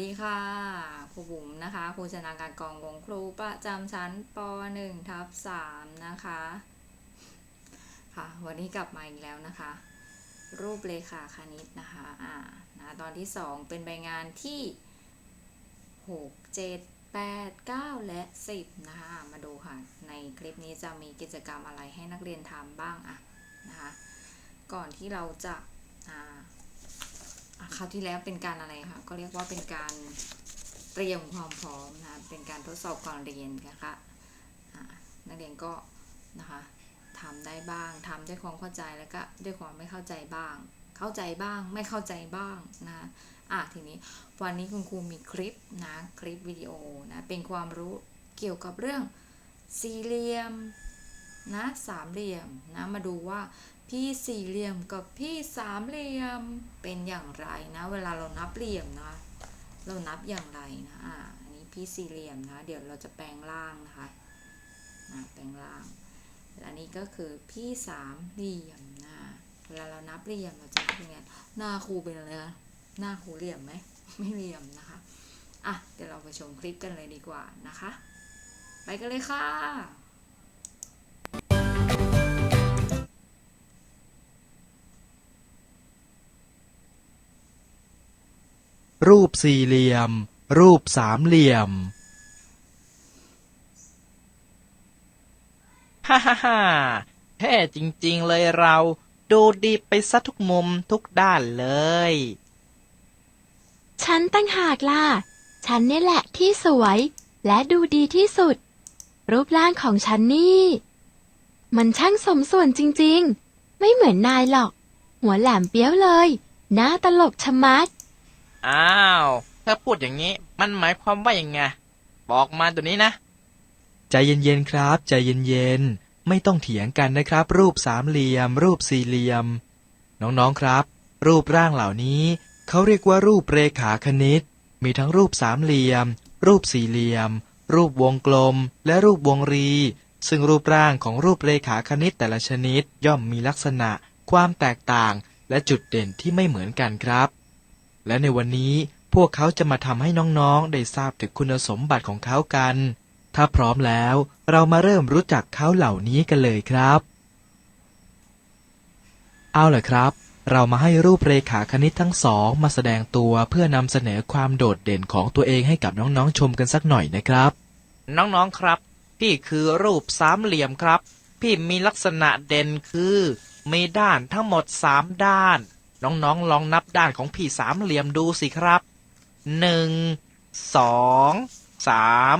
ดีค่ะครูบุ๋มนะคะครูชนาการกองวงครูประจำชั้นป .1 ทับ3นะคะค่ะวันนี้กลับมาอีกแล้วนะคะ รูปเลขาคณิตนะคะอ่านะตอนที่ 2 เป็นใบงานที่ 6 7 8 9 และ 10 นะคะ มาดูค่ะ ในคลิปนี้จะมีกิจกรรมอะไรให้นักเรียนทำบ้างอะนะคะ ก่อนที่เราจะอ่า คราวที่แล้วเป็นการอะไรคะก็เรียกว่าเป็นการเตรียมความพร้อมนะ เป็นการทดสอบก่อนเรียนนะคะอะนักเรียนก็นะคะทำได้บ้างทำด้วยความเข้าใจแล้วก็ด้วยความไม่เข้าใจบ้าง เข้าใจบ้างไม่เข้าใจบ้างนะคะอะทีนี้วันนี้คุณครูมีคลิปนะคลิปวิดีโอนะเป็นความรู้เกี่ยวกับเรื่องสี่เหลี่ยม นะสามเหลี่ยมนะมาดูว่าพี่สี่เหลี่ยมกับพี่สามเหลี่ยมเป็นอย่างไรนะ เวลาเรานับเหลี่ยมนะเรานับอย่างไรนะอ่าอันนี้พี่สี่เหลี่ยมนะเดี๋ยวเราจะแปลงร่างนะคะนะแปลงร่างและอันนี้ก็คือพี่สามเหลี่ยมนะเวลาเรานับเหลี่ยมเราจะนับยังไงหน้าครูเป็นอะไรนะหน้าครูเหลี่ยมไหมไม่เหลี่ยมนะคะอะเดี๋ยวเราไปชมคลิปกันเลยดีกว่านะคะ ไปกันเลยค่ะ รูปสี่เหลี่ยม รูปสามเหลี่ยม ฮ่าฮ่าฮ่าแท้จริงๆเลยเรา ดูดีไปซะทุกมุมทุกด้านเลย ฉันตั้งหากล่ะ ฉันนี่แหละที่สวย และดูดีที่สุด รูปร่างของฉันนี่ มันช่างสมส่วนจริงๆ ไม่เหมือนนายหรอก หัวแหลมเปี้ยวเลย หน้าตลกชะมัด อ้าวถ้าพูดอย่างนี้ มันหมายความว่ายังไง บอกมาตัวนี้นะ ใจเย็นๆครับ ใจเย็นๆ ไม่ต้องเถียงกันนะครับ รูปสามเหลี่ยม รูปสี่เหลี่ยม น้องๆครับ รูปร่างเหล่านี้เขาเรียกว่ารูปเรขาคณิต มีทั้งรูปสามเหลี่ยม รูปสี่เหลี่ยม รูปวงกลม และรูปวงรี ซึ่งรูปร่างของรูปเรขาคณิตแต่ละชนิดย่อมมีลักษณะ ความแตกต่าง และจุดเด่นที่ไม่เหมือนกันครับ และในวันนี้พวกเขาจะมาทำให้น้องๆ ได้ทราบถึงคุณสมบัติของเขากัน ถ้าพร้อมแล้วเรามาเริ่มรู้จักเขาเหล่านี้กันเลยครับ เอาล่ะครับ เรามาให้รูปเรขาคณิตทั้งสองมาแสดงตัวเพื่อนำเสนอความโดดเด่นของตัวเองให้กับน้องๆชมกันสักหน่อยนะครับ น้องๆครับ พี่คือรูปสามเหลี่ยมครับ พี่มีลักษณะเด่นคือ มีด้านทั้งหมดสามด้าน น้องๆลองนับด้านของพี่สามเหลี่ยมดูสิครับหนึ่งสองสาม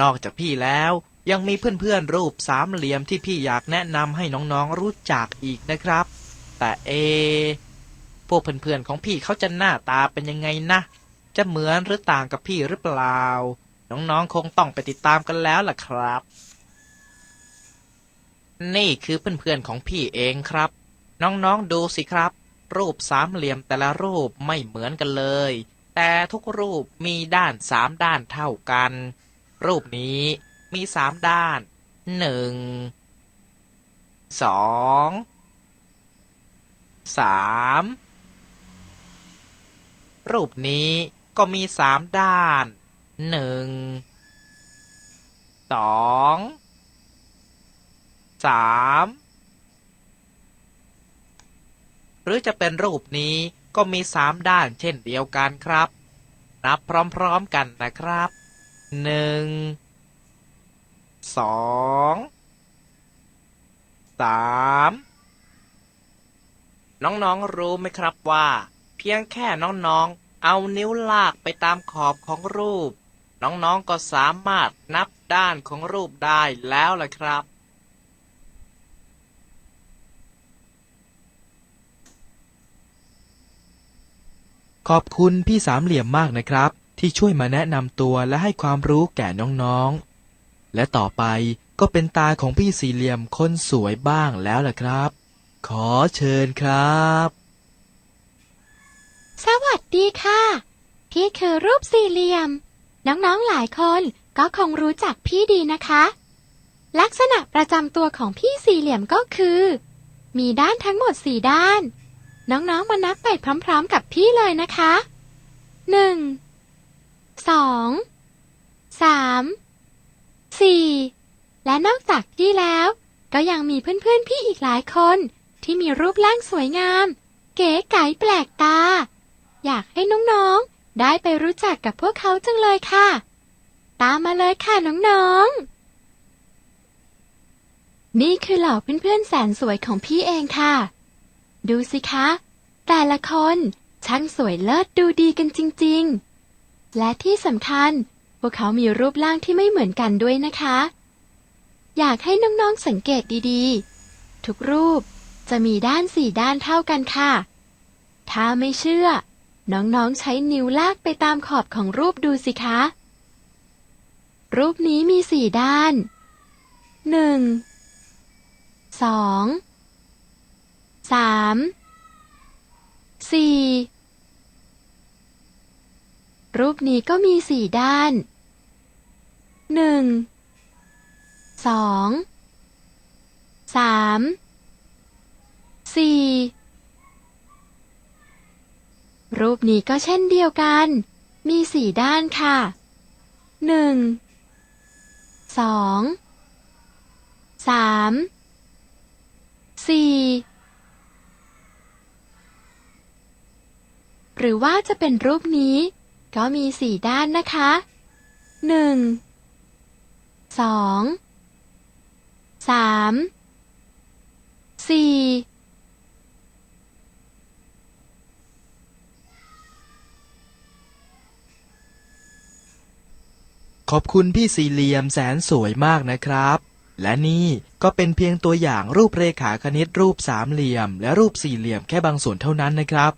นอกจากพี่แล้วยังมีเพื่อนๆรูปสามเหลี่ยมที่พี่อยากแนะนำให้น้องๆรู้จักอีกนะครับ แต่เอ พวกเพื่อนๆของพี่เขาจะหน้าตาเป็นยังไงนะ จะเหมือนหรือต่างกับพี่หรือเปล่า น้องๆคงต้องไปติดตามกันแล้วล่ะครับ นี่คือเพื่อนๆของพี่เองครับ น้องๆดูสิครับ รูปสามเหลี่ยมแต่ละรูปไม่เหมือนกันเลย แต่ทุกรูปมีด้านสามด้านเท่ากัน รูปนี้มีสามด้านหนึ่งสองสามรูปนี้ก็มีสามด้านหนึ่งสองสาม หรือจะเป็นรูปนี้ก็มีสามด้านเช่นเดียวกันครับ นับพร้อมๆกันนะครับหนึ่งสองสามน้องๆรู้ไหมครับว่า เพียงแค่น้องๆ เอานิ้วลากไปตามขอบของรูป น้องๆก็สามารถนับด้านของรูปได้แล้วล่ะครับ ขอบคุณพี่สามเหลี่ยมมากนะครับ ที่ช่วยมาแนะนำตัวและให้ความรู้แก่น้องๆ และต่อไปก็เป็นตาของพี่สี่เหลี่ยมคนสวยบ้างแล้วล่ะครับ ขอเชิญครับ สวัสดีค่ะ พี่คือรูปสี่เหลี่ยม น้องๆหลายคนก็คงรู้จักพี่ดีนะคะ ลักษณะประจำตัวของพี่สี่เหลี่ยมก็คือ มีด้านทั้งหมดสี่ด้าน น้องๆ มานับไปพร้อมๆ กับพี่เลยนะคะหนึ่งสองสามสี่และนอกจากพี่แล้ว ก็ยังมีเพื่อนๆ พี่อีกหลายคน ที่มีรูปร่างสวยงาม เก๋ไก๋แปลกตา อยากให้น้องๆ ได้ไปรู้จักกับพวกเขาจังเลยค่ะ ตามมาเลยค่ะน้องๆนี่คือเหล่าเพื่อนๆแสนสวยของพี่เองค่ะ ดูสิคะ แต่ละคนช่างสวยเลิศดูดีกันจริงๆ และที่สำคัญ พวกเขามีรูปร่างที่ไม่เหมือนกันด้วยนะคะ อยากให้น้องๆสังเกตดีๆ ทุกรูปจะมีด้านสี่ด้านเท่ากันค่ะ ถ้าไม่เชื่อ น้องๆใช้นิ้วลากไปตามขอบของรูปดูสิคะ รูปนี้มีสี่ด้านหนึ่งสอง สามสี่รูปนี้ก็มีสี่ด้านหนึ่งสองสามสี่รูปนี้ก็เช่นเดียวกัน มีสี่ด้านค่ะหนึ่งสองสามสี่ หรือว่าจะเป็นรูปนี้ ก็มีสี่ด้านนะคะหนึ่งสองสามสี่ขอบคุณพี่สี่เหลี่ยมแสนสวยมากนะครับ และนี่ก็เป็นเพียงตัวอย่างรูปเรขาคณิตรูปสามเหลี่ยม และรูปสี่เหลี่ยมแค่บางส่วนเท่านั้นนะครับ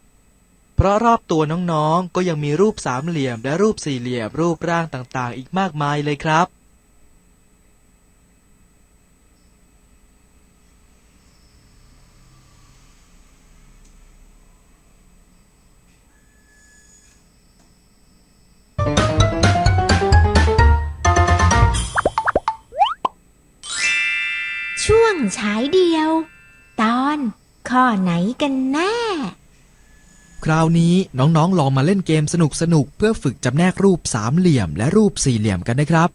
เพราะรอบตัวน้องๆ ก็ยังมีรูปสามเหลี่ยมและรูปสี่เหลี่ยมรูปร่างต่างๆ อีกมากมายเลยครับ ช่วงฉายเดียว ตอนข้อไหนกันแน่ ราวนี้น้องๆ ลองมาเล่นเกมสนุกๆ เพื่อฝึกจำแนกรูปสามเหลี่ยมและรูปสี่เหลี่ยมกันนะครับ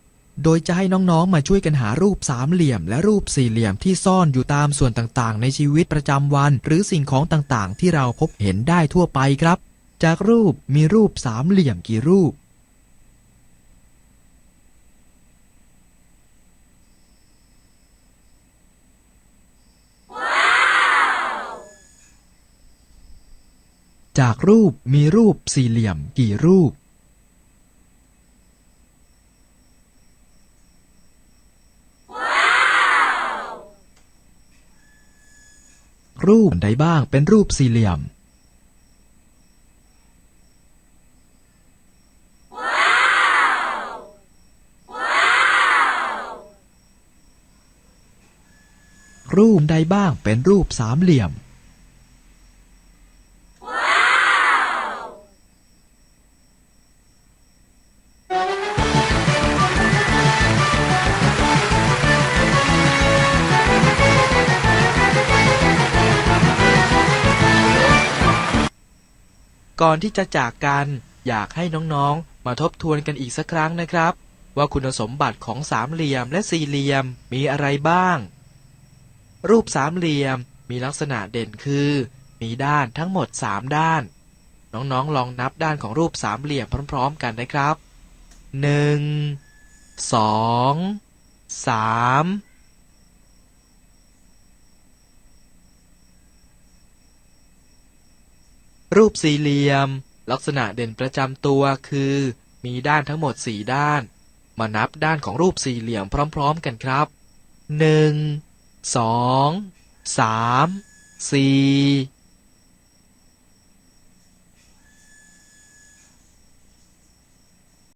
โดยจะให้น้องๆ มาช่วยกันหารูปสามเหลี่ยม และรูปสี่เหลี่ยมที่ซ่อนอยู่ตามส่วนต่างๆ ในชีวิตประจำวัน หรือสิ่งของต่างๆ ที่เราพบเห็นได้ทั่วไปครับ จากรูปมีรูปสามเหลี่ยมกี่รูป จากรูปมีรูปสี่เหลี่ยมกี่รูป รูปใดบ้างเป็นรูปสี่เหลี่ยม รูปใดบ้างเป็นรูปสามเหลี่ยม ก่อนที่จะจากกัน อยากให้น้องๆ มาทบทวนกันอีกสักครั้งนะครับ ว่าคุณสมบัติของสามเหลี่ยมและสี่เหลี่ยมมีอะไรบ้าง รูปสามเหลี่ยมมีลักษณะเด่นคือ มีด้านทั้งหมด 3 ด้าน น้องๆ ลองนับด้านของรูปสามเหลี่ยมพร้อม ๆ กันนะครับ 1 2 3 รูปสี่เหลี่ยม ลักษณะเด่นประจำตัวคือ มีด้านทั้งหมดสี่ด้าน มานับด้านของรูปสี่เหลี่ยมพร้อม ๆ กันครับหนึ่งสองสามสี่